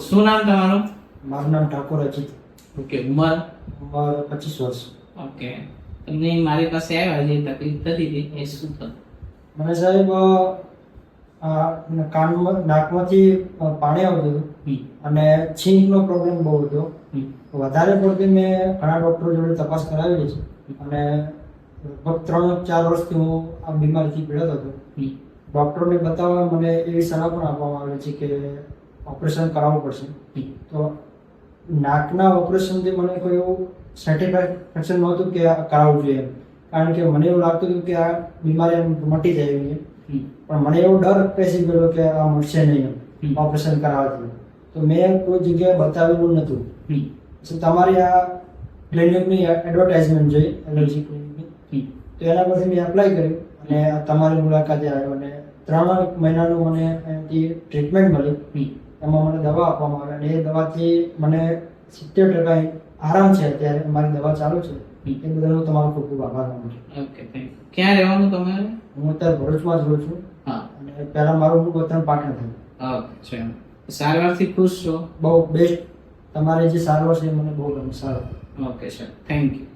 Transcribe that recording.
શું નામ તમારું? મારું નામ ઠાકોર અજીત ઓકે ઉંમર? ઉંમર પચીસ વર્ષ. ઓકે. તમને મારી પાસે આવ્યા જે તકલીફ થતી હતી એ શું થતું મને સાહેબ આ કાનમાં નાકમાંથી પાણી આવતું હતું. અને છીંકનો પ્રોબ્લેમ બહુ હતો. વધારે પડતી મેં ઘણા ડૉક્ટરો જોડે તપાસ કરાવેલી છે. અને લગભગ ત્રણ ચાર વર્ષથી હું આ બીમારીથી પીડાતો હતો. ડૉક્ટરને ડૉક્ટરોને બતાવવા મને એવી સલાહ પણ આપવામાં આવે છે કે ઓપરેશન કરાવવું પડશે. તો નાકના ઓપરેશનથી મને કોઈ એવું સેટિસ્ફેક્શન નહોતું કે આ કરાવવું જોઈએ. કારણ કે મને એવું લાગતું હતું કે આ બીમારી મટી જાય એવી. છે. પણ મને એવો ડર પેસી ગયો કે આ મળશે નહીં એમ. ઓપરેશન કરાવવાથી. તો મેં કોઈ જગ્યાએ બતાવેલું નહોતું. પછી તમારી આ ક્લિનિકની એડવર્ટાઇઝમેન્ટ જોઈ એલર્જી ક્લિનિકની તો એના પરથી મેં એપ્લાય કર્યું અને તમારી મુલાકાતે આવ્યો અને ત્રણ મહિનાનું મને એ ટ્રીટમેન્ટ મળી. એમાં મને દવા આપવામાં આવે. અને એ દવાથી મને સિત્તેર ટકા આરામ છે અત્યારે. મારી દવા ચાલુ છે. એ બદલ હું તમારો ખૂબ ખૂબ આભાર માનું છું. ઓકે થેન્ક યુ ક્યાં રહેવાનું તમારે હું અત્યારે ભરૂચમાં જ રહું છું. હા. અને પહેલાં મારું હું વતન પાટણ થયું. ઓકે છે સારવારથી ખુશ છો? બહુ બેસ્ટ તમારી જે સારવાર છે મને બહુ ગમે. સારું. Okay sir thank you